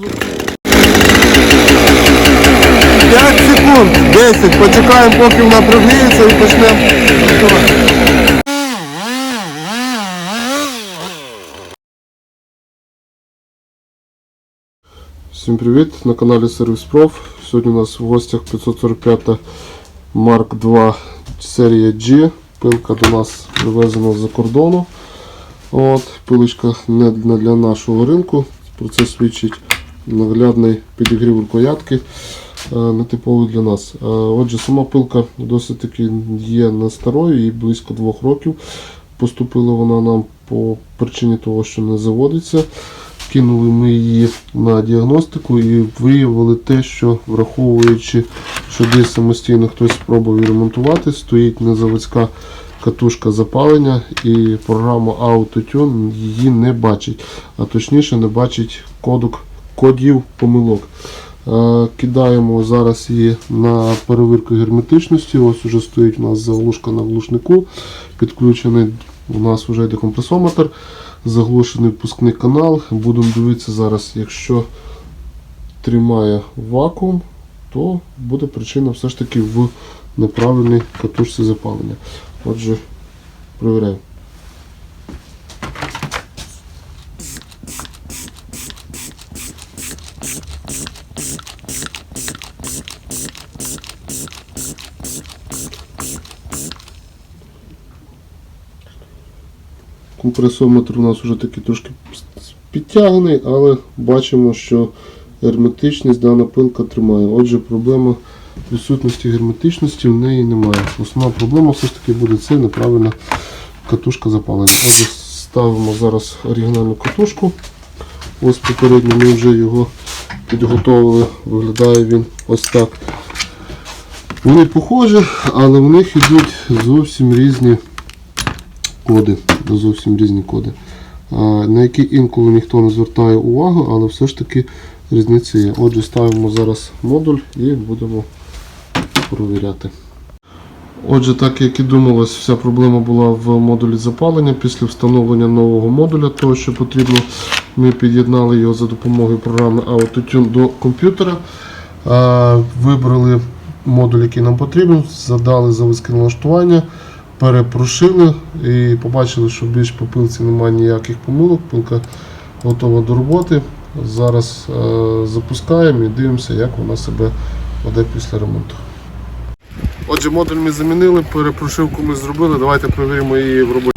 П'ять секунд, 10, почекаємо, поки вона прогріється і почнемо. Всім привіт! На каналі Сервіс Проф. Сьогодні у нас в гостях 545 Mark II серія G. Пилка до нас привезена з-за кордону. От, пилочка не для нашого ринку. Про це свідчить наглядний підігрів рукоятки, е, нетиповий для нас. Е, Отже, сама пилка досить таки є не старою, їй близько двох років. Поступила вона нам по причині того, що не заводиться. Кинули ми її на діагностику і виявили те, що враховуючи, що десь самостійно хтось спробував ремонтувати, стоїть незаводська катушка запалення і програма AutoTune її не бачить, а точніше не бачить кодок, кодів помилок. Е, Кидаємо зараз її на перевірку герметичності. Ось уже стоїть у нас заглушка на глушнику. Підключений у нас вже декомпресометр, заглушений впускний канал. Будемо дивитися зараз, якщо тримає вакуум, то буде причина все ж таки в неправильній катушці запалення. Отже, перевіряємо. Компресометр у нас вже такий трошки підтягнений, але бачимо, що герметичність дана пилка тримає. Отже, проблема відсутності герметичності в неї немає. Основна проблема все ж таки буде це неправильна катушка запалення. Отже, ставимо зараз оригінальну катушку. Ось попередньо ми вже його підготовили. Виглядає він ось так. Вони похожі, але в них йдуть зовсім різні коди. Зовсім різні коди. На які інколи ніхто не звертає увагу, але все ж таки різниця є. Отже, ставимо зараз модуль і будемо провіряти. Отже, так як і думалось, вся проблема була в модулі запалення. Після встановлення нового модуля, того, що потрібно, ми під'єднали його за допомогою програми AutoTune до комп'ютера. Вибрали модуль, який нам потрібен, задали заводське налаштування, перепрошили і побачили, що більш по пилці немає ніяких помилок. Пилка готова до роботи. Зараз е, запускаємо і дивимося, як вона себе веде після ремонту. Отже, модуль ми замінили, перепрошивку ми зробили. Давайте перевіримо її в роботі.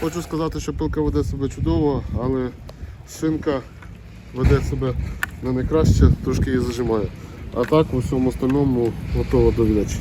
Хочу сказати, що пилка веде себе чудово, але шинка веде себе не найкраще, трошки її зажимає. А так у всьому остальному готова до віддачі.